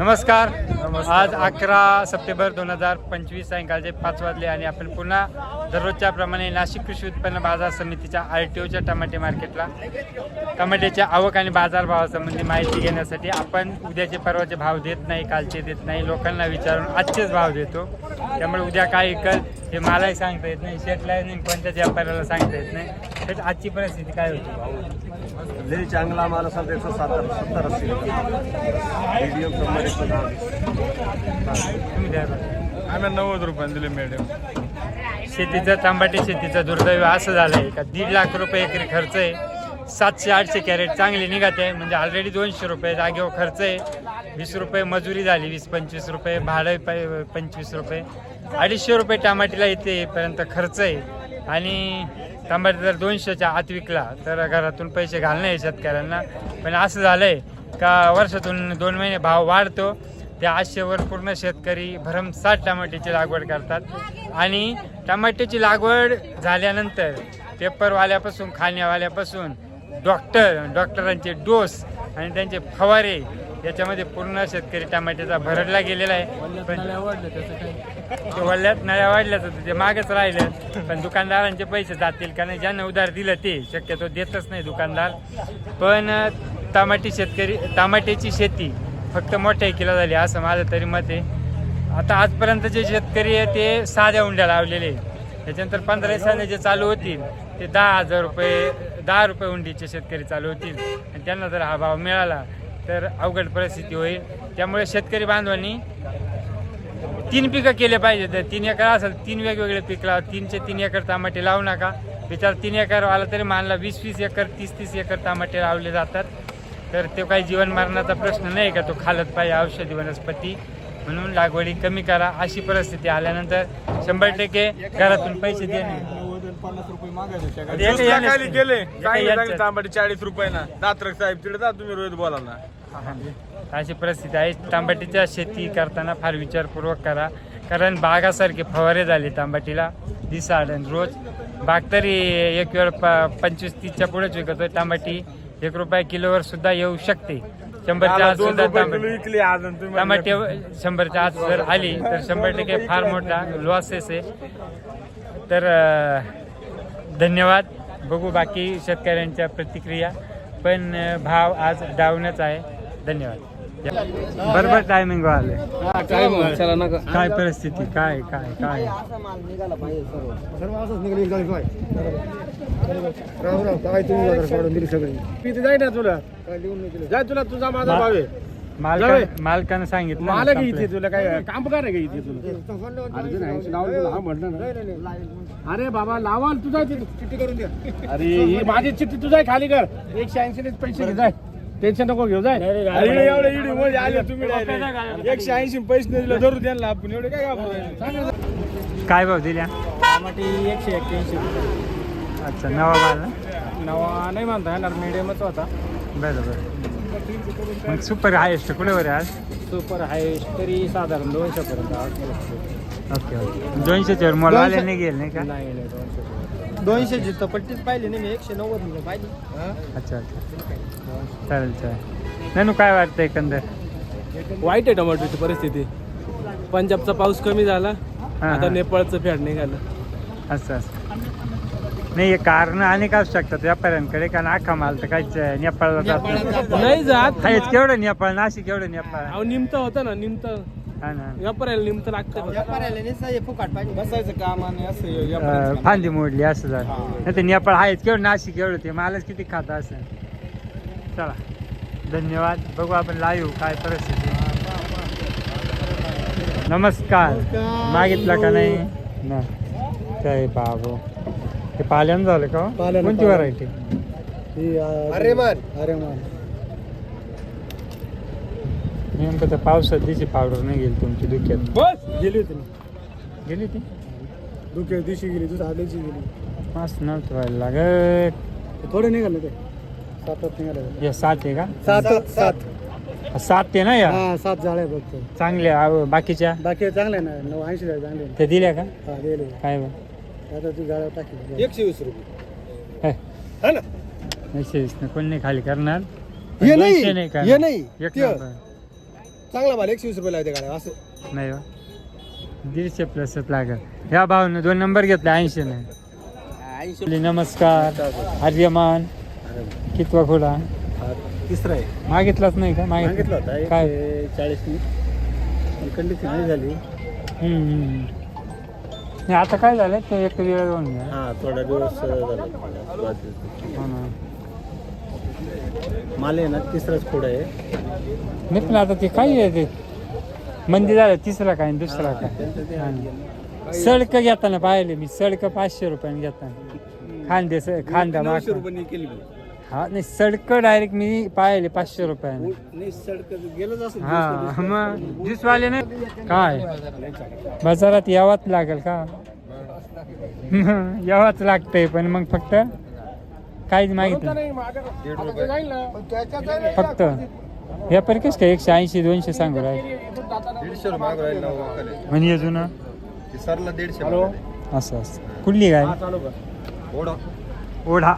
नमस्कार. आज अकरा सप्टेंबर दोन हजार पंचवीस सायंकाळचे पाच वाजले आणि आपण पुन्हा दररोजच्या प्रमाणे नाशिक कृषी उत्पन्न बाजार समितीच्या आर टी ओच्या टमाटे मार्केटला टमाट्याच्या आवक आणि बाजारभावासंबंधी माहिती घेण्यासाठी आपण उद्याचे परवाचे भाव देत नाही कालचे देत नाही लोकांना विचारून आजचेच भाव देतो. त्यामुळे उद्या काय इकल हे मलाही सांगता येत नाही शेटला नाही कोणत्याच व्यापाऱ्याला सांगता येत नाही. तर आजची परिस्थिती काय होती लय चांगला माल असेल तर एकशे सत्तर मीडियम शंभर एकशे वीस. तुम्ही द्या. आम्ही नव्वद रुपयाने दिले मॅडम शेतीचं तांबाटी शेतीचं दुर्दैव असं झालंय का? दीड लाख रुपये एकरी खर्च आहे. सातशे आठशे कॅरेट चांगले निघत. आहे म्हणजे ऑलरेडी दोनशे रुपये जागेवर खर्च आहे. वीस रुपये मजुरी झाली वीस पंचवीस रुपये. भाडं प- पंचवीस रुपये. अडीचशे रुपये टमाटीला येतेपर्यंत खर्च आहे. आणि टमाटे जर दोनशेच्या आत विकला तर घरातून पैसे घालणं आहे शेतकऱ्यांना. पण असं झालंय का वर्षातून दोन महिने भाव वाढतो. त्या आशेवर पूर्ण शेतकरी भरमसाठ टमाट्याची लागवड करतात. आणि टमाट्याची लागवड झाल्यानंतर पेपरवाल्यापासून खाण्यावाल्यापासून डॉक्टर डॉक्टरांचे डोस आणि त्यांचे फवारे याच्यामध्ये पूर्ण शेतकरी टमाट्याचा भरडला गेलेला आहे. पण वल्ल्यात नळ्या वाढल्याच होतं ते मागच राहिलं पण दुकानदारांचे पैसे जातील कारण ज्यांना उधार दिलं ते शक्यतो देतच नाही दुकानदार. पण टमाटी शेतकरी टमाट्याची शेती फक्त मोठ्या केला झाली असं माझं तरी मत आहे. आता आजपर्यंत जे शेतकरी आहे ते साध्या उंड्या लावलेले आहे. त्याच्यानंतर पंधरा दिवसाने जे चालू होतील ते दहा हजार रुपये दहा रुपये हुंडीचे शेतकरी चालू होतील आणि त्यांना जर हा भाव मिळाला तर अवघड परिस्थिती होईल. त्यामुळे शेतकरी बांधवांनी तीन पिकं केले पाहिजे. तर तीन एकर असेल तीन वेगवेगळे पीक लावा. तीनचे तीन एकर टमाटे लावू नका. विचार तीन एकर आला तरी मानला वीस वीस एकर तीस तीस एकर टमाटे लावले जातात. तर तो काही जीवन मरणाचा प्रश्न नाही का? तो खालत पाहिजे. औषधी वनस्पती म्हणून लागवडी कमी करा. अशी परिस्थिती आल्यानंतर शंभर टक्के घरातून पैसे देणे पन्नास रुपये मागायचे एका याने- खाली गेले एका चांगले याच्यात- चांगले तांबटे चाळीस रुपयाना. दात्रक साहेब तिकडे जा तुम्ही रोहित बोला ना. अशी परिस्थिती आहे. तांबाटीच्या शेती करताना फार विचारपूर्वक करा. कारण बागासारखे फवारे झाले तांबाटीला दिसाड रोज. बाग तरी एक वेळ प पंचवीस तीसच्या पुढेच विकतो टमाटी एक रुपया किलोवर सुद्धा येऊ शकते. शंभरच्या दोन सुद्धा तांबटी. विकली आज आणि तुम्ही टमाटे शंभरच्या आत जर आली तर शंभर टक्के फार मोठा लॉसेस आहे. तर अं, धन्यवाद. बघू बाकी शेतकऱ्यांच्या प्रतिक्रिया. पण भाव आज डाऊनच आहे. धन्यवाद. बरोबर टायमिंग आले चला नका. काय परिस्थिती? काय काय काय? सर्व असंच निघाली गाडी काय राहू राहू काय तुम्ही वगैरे ना काय तुला. मालकानं सांगितलं ना, मला. घ्यायची तुला काय काम का नाही घ्यायची तुला. अरे बाबा लावाल तुझा चिठ्ठी. करून द्या अरे ही माझी चिठ्ठी तुझा खाली कर. एकशे ऐंशी पैसे घे जाय. टेन्शन नको घेऊ जाय. अरे एवढे इडी मध्ये आले तुम्ही direct. एकशे ऐंशी पैसे नाही दिले धरू द्यायला आपण. एवढे काय घाबरू काय भाव दिल्या? टमाटी एकशे एक्क्याऐंशी अच्छा नवा माल ना? नवा नाही म्हणता येणार मिडियमच होता. बरं बरं. मग सुपर हायेस्ट कुठे वर आहे आज? सुपर आहे तरी साधारण दोनशे पर्यंत ओके ओके दोनशेच्या वर मोल आले नाही गेले नाही का? नाही नाही दोनशे पर्यंत. दोनशे जिथं पट्टीच पाहिली नाही मी एकशे नव्वद रुपये पाहिजे अच्छा अच्छा. चालेल चालेल. नाही काय वाटतं एकंदर? वाईट आहे टोमॅटोची परिस्थिती. पंजाबचा पाऊस कमी झाला हा, आता हा. नेपाळचं फॅड निघालं. असं असं. नाही कारण अनेक असू शकतात व्यापाऱ्यांकडे? कारण अख्खा माल तर काहीच नेपाळला जात नाही. नाही. जात. हायच केवढं नेपाळ नाशिक केवढं नेपाळ? अहो निमतं होतं ना निमतं. हा ना. व्यापाऱ्याला निमतं लागतं व्यापाऱ्याला नाही फुकाट पाहिजे बसायचं काम आणि असं अं, फांदी मोडली असं झालं. नाही तर नेपाळ आहेच केवढं नाशिक केवढं ते मालच किती खात असं. चला धन्यवाद. बघू आपण लाईव्ह काय परिस्थिती. नमस्कार. मागितला का नाही? ना काय बाबू. ते पाल्यानं झालं का? हो? पाल्यानं, कोणती पाल्यानं. व्हरायटी अरे मान अरे मान नेमकं तर पावसात दिशी पावडर नाही गेली तुमची दुख्यात बस! गेली होती ना. गेली ती दुसऱ्या दिवशी गेली दुसऱ्या आदल्या दिवशी गेली मस्त नव्हतं व्हायला लागत थोडे निघाले ते. सात निघाले या सात आहे का? सात सात सात. ते ना या? हा सात झाडे फक्त. चांगल्या आव- बाकीच्या? बाकी चांगले ना नऊ ऐंशी झाडे चांगले. ते दिल्या का? हा दिले. काय बा? आता ती गाड्या टाकली एकशे वीस रुपये. हे, हा ना? एकशे वीस कोण नाही खाली करणार. हे दोनशे नाही का? हे नाही एक ते. नंबर. चांगला माल एकशे वीस रुपये लावते गाड्या असं. नाही हो दीडशे प्लसच लागेल. ह्या भावनं दोन नंबर घेतला ऐंशी नाही नमस्कार. आर्यमान कितवा खोला? तिसरा आहे. मागितलाच नाही का? मागितला. होता एक काय? चाळीस कंडिशन नाही झाली. हम्म, हम्म. नाही आता काय झालं? ते एक वेळ गेला. हा थोडा दिवस झाला. हो ना. माल आहे ना तिसराच खोड आहे. नाही पण आता ते काय आहे ते? मंदी झालं तिसरा काय आणि दुसरा काय? हा. सडक घेताना पाहिले मी सडक पाचशे रुपयाने घेताना. खांदे खांदा माग. रुपये केली मी. हा नाही सडक डायरेक्ट मी पाहिले पाचशे रुपयाने. नाही सडक गेलंच असं हा मग ज्यूसवाले नाही काय? बाजारात यावाच लागेल का? यावाच लागतंय पण मग फक्त काहीच मागितलं नाही. मागं- आता ते जाईल ना फक्त व्यापारी कसं काय? एकशे ऐंशी दोनशे सांगू राहिले. दीडशे रुपये. म्हणजे अजून? सरला दीडशे हॅलो? असं असं. कुठली काय हा चालू कर. ओढा. ओढा.